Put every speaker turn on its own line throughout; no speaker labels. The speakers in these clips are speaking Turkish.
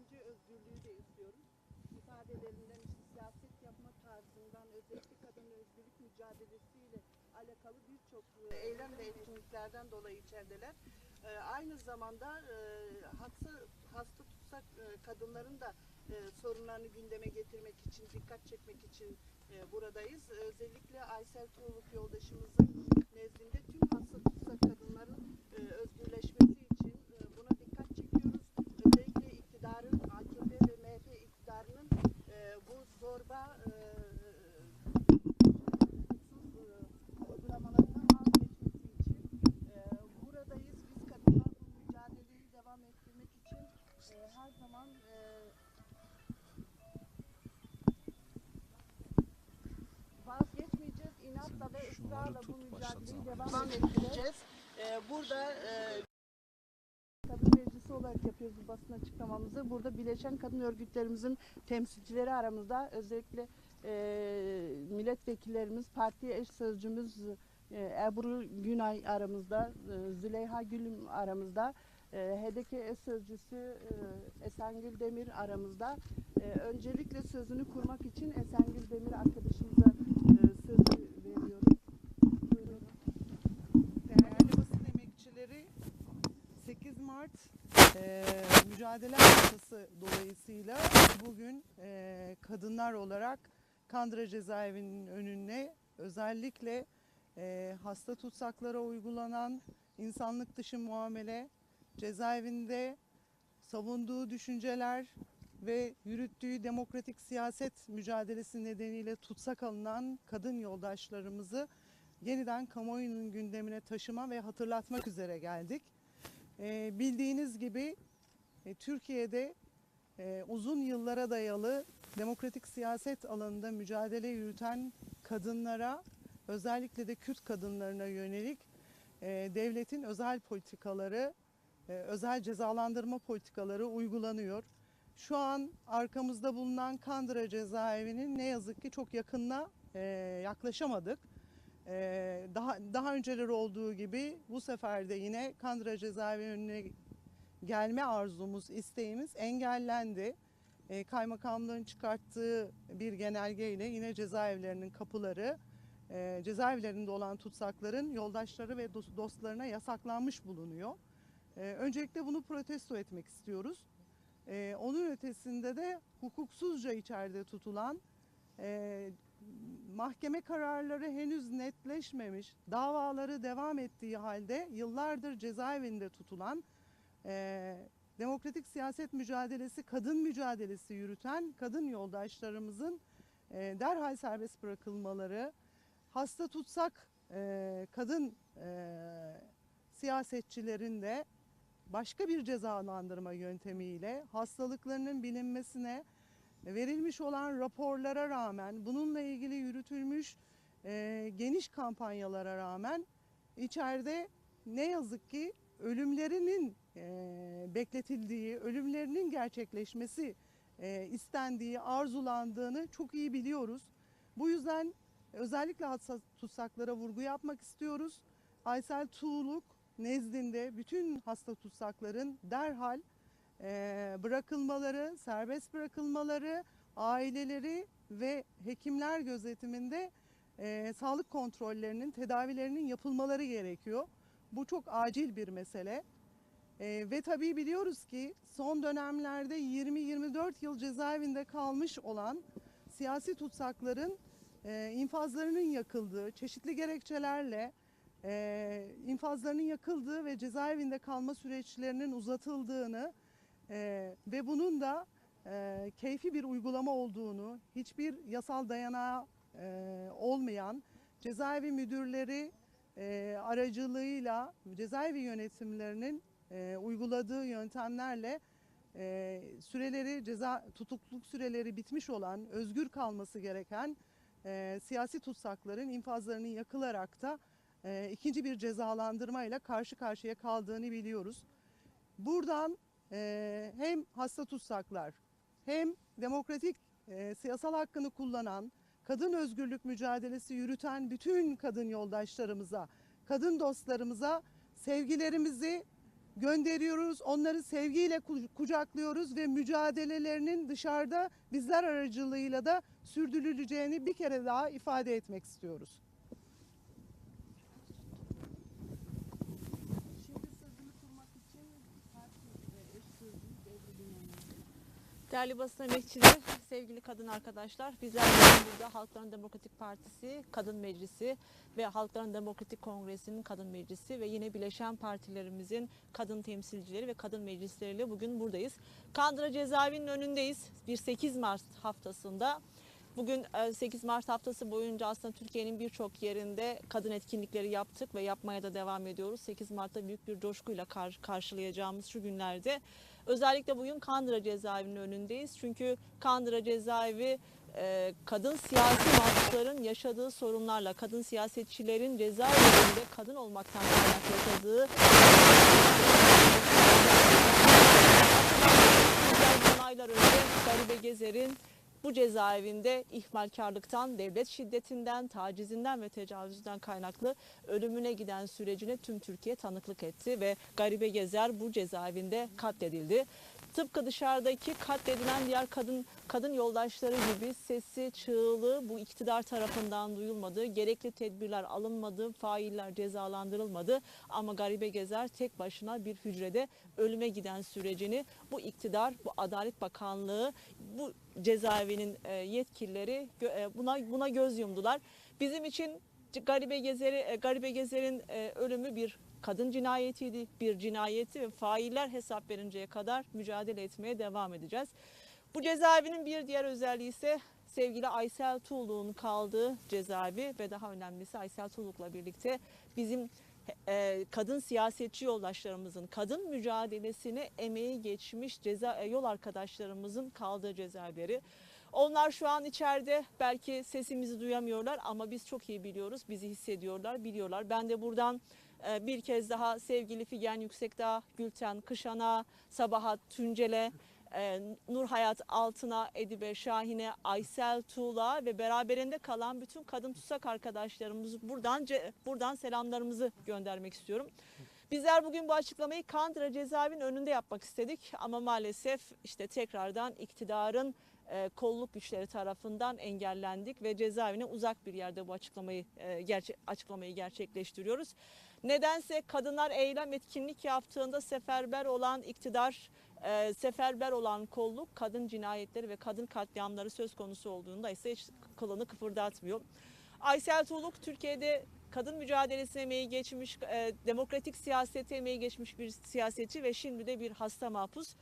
düşünce özgürlüğü de istiyoruz. İfadelerinden işte siyaset yapma tarzından özellikle kadın özgürlük mücadelesiyle alakalı birçok e, eylem ve etkinliklerden dolayı içerideler. E, aynı zamanda e, hasta, hasta tutsak e, kadınların da e, sorunlarını gündeme getirmek için, dikkat çekmek için e, buradayız. Özellikle Aysel Tuğluk yoldaşımızın nezdinde tüm hasta tutsak kadınların e, özgürleşmesi için e, buna dikkat çekiyoruz. Özellikle iktidarın, AKP ve MHP iktidarının e, bu zorba e, hukuksuz e, uygulamalarından vazgeçmesi için e, buradayız. Biz kadınlar bu mücadeleyi devam ettirmek için e, her zaman e, vazgeçmeyeceğiz. İnatla ve ısrarla bu mücadeleyi devam ettireceğiz. Ee, burada e, Kadın Meclisi olarak yapıyoruz bu basın açıklamamızı. Burada birleşen kadın örgütlerimizin temsilcileri aramızda. Özellikle e, milletvekillerimiz, parti eş sözcümüz e, Ebru Günay aramızda, e, Züleyha Gülüm aramızda. E, HDK eş sözcüsü e, Esengül Demir aramızda. E, öncelikle sözünü kurmak için Esengül Demir arkadaşımıza e, sözü veriyorum. Buyurun.
Değerli basın emekçileri 8 Mart eee, mücadele haftası dolayısıyla bugün eee, kadınlar olarak Kandıra cezaevinin önüne özellikle eee, hasta tutsaklara uygulanan insanlık dışı muamele, cezaevinde savunduğu düşünceler ve yürüttüğü demokratik siyaset mücadelesi nedeniyle tutsak alınan kadın yoldaşlarımızı yeniden kamuoyunun gündemine taşıma ve hatırlatmak üzere geldik. Ee, bildiğiniz gibi e, Türkiye'de e, uzun yıllara dayalı demokratik siyaset alanında mücadele yürüten kadınlara özellikle de Kürt kadınlarına yönelik e, devletin özel politikaları, özel cezalandırma politikaları uygulanıyor. Şu an arkamızda bulunan Kandıra cezaevinin ne yazık ki çok yakınına yaklaşamadık. Ee, daha daha önceleri olduğu gibi bu sefer de yine Kandıra cezaevi önüne gelme arzumuz, isteğimiz engellendi. Ee, kaymakamlığın çıkarttığı bir genelgeyle yine cezaevlerinin kapıları, e, cezaevlerinde olan tutsakların yoldaşları ve dost- dostlarına yasaklanmış bulunuyor. Ee, öncelikle bunu protesto etmek istiyoruz. Onun ötesinde de hukuksuzca içeride tutulan e, mahkeme kararları henüz netleşmemiş, davaları devam ettiği halde yıllardır cezaevinde tutulan, e, demokratik siyaset mücadelesi, kadın mücadelesi yürüten kadın yoldaşlarımızın e, derhal serbest bırakılmaları, hasta tutsak e, kadın e, siyasetçilerin de başka bir cezalandırma yöntemiyle hastalıklarının bilinmesine, verilmiş olan raporlara rağmen, bununla ilgili yürütülmüş e, geniş kampanyalara rağmen içeride ne yazık ki ölümlerinin e, bekletildiği, ölümlerinin gerçekleşmesi e, istendiği, arzulandığını çok iyi biliyoruz. Bu yüzden özellikle hassas tutsaklara vurgu yapmak istiyoruz. Aysel Tuğluk nezdinde bütün hasta tutsakların derhal bırakılmaları, serbest bırakılmaları, aileleri ve hekimler gözetiminde e, sağlık kontrollerinin, tedavilerinin yapılmaları gerekiyor. Bu çok acil bir mesele. E, ve tabii biliyoruz ki son dönemlerde 20-24 yıl cezaevinde kalmış olan siyasi tutsakların e, infazlarının yakıldığı, çeşitli gerekçelerle e, infazlarının yakıldığı ve cezaevinde kalma süreçlerinin uzatıldığını ee, ve bunun da e, keyfi bir uygulama olduğunu, hiçbir yasal dayanağı e, olmayan cezaevi müdürleri e, aracılığıyla cezaevi yönetimlerinin e, uyguladığı yöntemlerle e, süreleri ceza tutukluluk süreleri bitmiş olan, özgür kalması gereken e, siyasi tutsakların infazlarının yakılarak da e, ikinci bir cezalandırmayla karşı karşıya kaldığını biliyoruz. Buradan e, hem hasta tutsaklar hem demokratik e, siyasal hakkını kullanan, kadın özgürlük mücadelesi yürüten bütün kadın yoldaşlarımıza, kadın dostlarımıza sevgilerimizi gönderiyoruz. Onları sevgiyle ku- kucaklıyoruz ve mücadelelerinin dışarıda bizler aracılığıyla da sürdürüleceğini bir kere daha ifade etmek istiyoruz.
Şimdi sözünü kurmak için parti ve eş sözcü Devri Dünyan'ın.
Değerli basın emekçileri, sevgili kadın arkadaşlar, bizler burada Halkların Demokratik Partisi Kadın Meclisi ve Halkların Demokratik Kongresi'nin Kadın Meclisi ve yine bileşen partilerimizin kadın temsilcileri ve kadın meclisleriyle bugün buradayız. Kandıra cezaevinin önündeyiz. Bir 8 Mart haftasında. Bugün e, 8 Mart haftası boyunca aslında Türkiye'nin birçok yerinde kadın etkinlikleri yaptık ve yapmaya da devam ediyoruz. 8 Mart'ta büyük bir coşkuyla kar- karşılayacağımız şu günlerde Özellikle bugün Kandıra cezaevinin önündeyiz. Çünkü Kandıra cezaevi e, kadın siyasi mahpusların yaşadığı sorunlarla, kadın siyasetçilerin cezaevinde kadın olmaktan kaynaklı yaşadığı aylar önce Garibe Gezer'in bu cezaevinde ihmalkarlıktan, devlet şiddetinden, tacizinden ve tecavüzden kaynaklı ölümüne giden sürecine tüm Türkiye tanıklık etti ve Garibe Gezer bu cezaevinde katledildi. Tıpkı dışarıdaki katledilen diğer kadın kadın yoldaşları gibi sesi, çığlığı bu iktidar tarafından duyulmadı. Gerekli tedbirler alınmadı, failler cezalandırılmadı. Ama Garibe Gezer tek başına bir hücrede ölüme giden sürecini bu iktidar, bu Adalet Bakanlığı, bu cezaevinin e, yetkilileri e, buna buna göz yumdular. Bizim için Garibe Gezer'i e, Garibe Gezer'in ölümü bir kadın cinayetiydi, bir cinayeti ve failler hesap verinceye kadar mücadele etmeye devam edeceğiz. Bu cezaevinin bir diğer özelliği ise sevgili Aysel Tuğluk'un kaldığı cezaevi ve daha önemlisi Aysel Tuğluk'la birlikte bizim e, kadın siyasetçi yoldaşlarımızın, kadın mücadelesine emeği geçmiş ceza e, yol arkadaşlarımızın kaldığı cezaevleri. Onlar şu an içeride belki sesimizi duyamıyorlar ama biz çok iyi biliyoruz, bizi hissediyorlar, biliyorlar. Ben de buradan e, bir kez daha sevgili Figen Yüksekdağ, Gülten Kışan'a, Sabahat Tüncel'e, e, Nur Hayat Altın'a, Edibe Şahin'e, Aysel Tuğla ve beraberinde kalan bütün kadın tutsak arkadaşlarımız buradan buradan selamlarımızı göndermek istiyorum. Bizler bugün bu açıklamayı Kandıra cezaevinin önünde yapmak istedik ama maalesef işte tekrardan iktidarın e, kolluk güçleri tarafından engellendik ve cezaevine uzak bir yerde bu açıklamayı e, gerçe- açıklamayı gerçekleştiriyoruz. Nedense kadınlar eylem etkinlik yaptığında seferber olan iktidar e, seferber olan kolluk kadın cinayetleri ve kadın katliamları söz konusu olduğunda ise hiç kılını kıpırdatmıyor. Aysel Tuğluk Türkiye'de kadın mücadelesine emeği geçmiş, e, demokratik siyasete emeği geçmiş bir siyasetçi ve şimdi de bir hasta mahpus.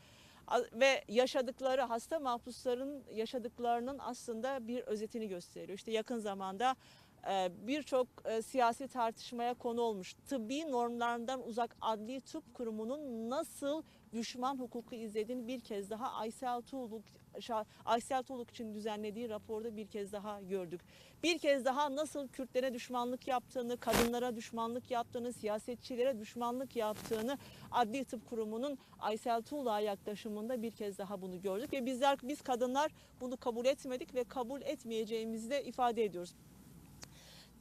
Ve yaşadıkları hasta mahpusların yaşadıklarının aslında bir özetini gösteriyor. İşte yakın zamanda e, birçok e, siyasi tartışmaya konu olmuş. Tıbbi normlardan uzak adli tıp kurumunun nasıl düşman hukuku izlediğini bir kez daha Aysel Tuğluk Aysel Tuğluk için düzenlediği raporda bir kez daha gördük. Bir kez daha nasıl Kürtlere düşmanlık yaptığını, kadınlara düşmanlık yaptığını, siyasetçilere düşmanlık yaptığını Adli Tıp Kurumu'nun Aysel Tuğla yaklaşımında bir kez daha bunu gördük ve bizler biz kadınlar bunu kabul etmedik ve kabul etmeyeceğimizi de ifade ediyoruz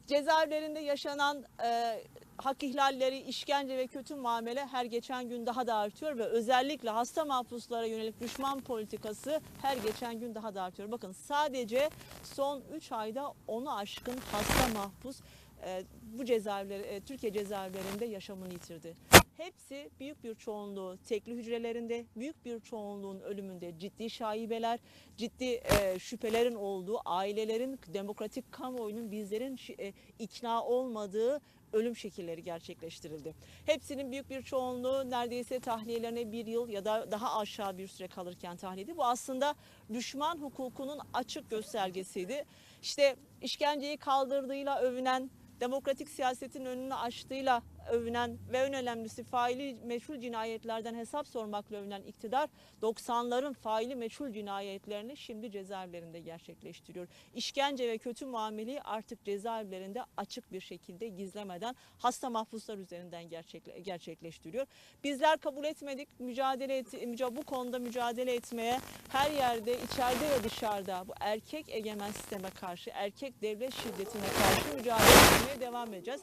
cezaevlerinde yaşanan e, hak ihlalleri, işkence ve kötü muamele her geçen gün daha da artıyor ve özellikle hasta mahpuslara yönelik düşman politikası her geçen gün daha da artıyor. Bakın sadece son 3 ayda onu aşkın hasta mahpus e, bu cezaevleri, e, Türkiye cezaevlerinde yaşamını yitirdi. Hepsi büyük bir çoğunluğu tekli hücrelerinde, büyük bir çoğunluğun ölümünde ciddi şaibeler, ciddi e, şüphelerin olduğu, ailelerin, demokratik kamuoyunun bizlerin e, ikna olmadığı ölüm şekilleri gerçekleştirildi. Hepsinin büyük bir çoğunluğu neredeyse tahliyelerine bir yıl ya da daha aşağı bir süre kalırken tahliyedi. Bu aslında düşman hukukunun açık göstergesiydi. İşte işkenceyi kaldırdığıyla övünen, demokratik siyasetin önünü açtığıyla övünen ve en önemlisi faili meçhul cinayetlerden hesap sormakla övünen iktidar 90'ların faili meçhul cinayetlerini şimdi cezaevlerinde gerçekleştiriyor. İşkence ve kötü muameleyi artık cezaevlerinde açık bir şekilde gizlemeden hasta mahpuslar üzerinden gerçekle, gerçekleştiriyor. Bizler kabul etmedik. Mücadele et, bu konuda mücadele etmeye her yerde içeride ve dışarıda bu erkek egemen sisteme karşı, erkek devlet şiddetine karşı mücadele etmeye devam edeceğiz.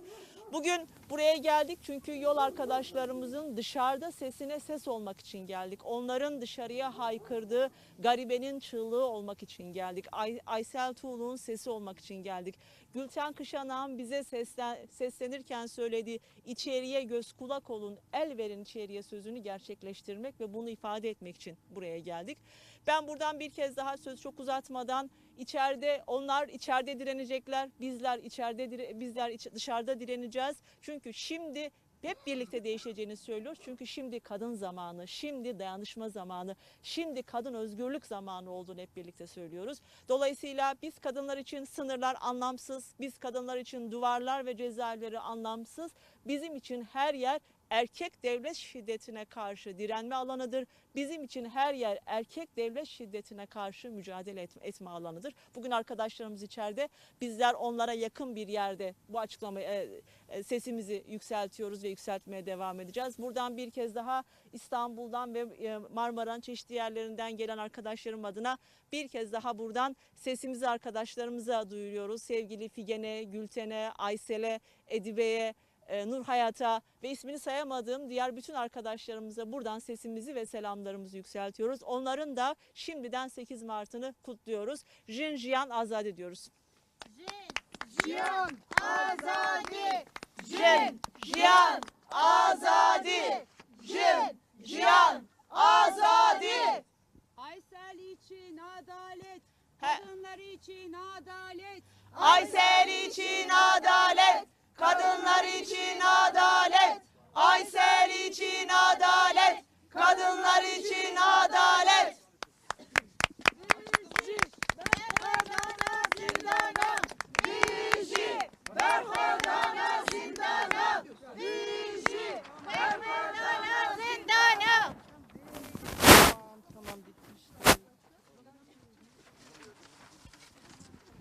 Bugün buraya geldik çünkü yol arkadaşlarımızın dışarıda sesine ses olmak için geldik. Onların dışarıya haykırdığı garibenin çığlığı olmak için geldik. Ay, Aysel Tuğlu'nun sesi olmak için geldik. Gülten Kışanağ'ın bize seslen, seslenirken söylediği içeriye göz kulak olun, el verin içeriye sözünü gerçekleştirmek ve bunu ifade etmek için buraya geldik. Ben buradan bir kez daha söz çok uzatmadan içeride onlar içeride direnecekler. Bizler içeride bizler dışarıda direneceğiz. Çünkü şimdi hep birlikte değişeceğini söylüyoruz. Çünkü şimdi kadın zamanı, şimdi dayanışma zamanı, şimdi kadın özgürlük zamanı olduğunu hep birlikte söylüyoruz. Dolayısıyla biz kadınlar için sınırlar anlamsız, biz kadınlar için duvarlar ve cezaevleri anlamsız. Bizim için her yer erkek devlet şiddetine karşı direnme alanıdır. Bizim için her yer erkek devlet şiddetine karşı mücadele etme, etme alanıdır. Bugün arkadaşlarımız içeride, bizler onlara yakın bir yerde bu açıklamayı e, e, sesimizi yükseltiyoruz ve yükseltmeye devam edeceğiz. Buradan bir kez daha İstanbul'dan ve e, Marmara'nın çeşitli yerlerinden gelen arkadaşlarım adına bir kez daha buradan sesimizi arkadaşlarımıza duyuruyoruz. Sevgili Figen'e, Gülten'e, Aysel'e, Edibe'ye, e, Nur Hayat'a ve ismini sayamadığım diğer bütün arkadaşlarımıza buradan sesimizi ve selamlarımızı yükseltiyoruz. Onların da şimdiden 8 Mart'ını kutluyoruz. Jin Jiyan Azad ediyoruz.
Cihan Azadi!
Jin Jiyan Azadi! Jin Jiyan Azadi!
Aysel için adalet, kadınlar için adalet.
Aysel için adalet, kadınlar için adalet. Aysel için adalet, kadınlar için adalet.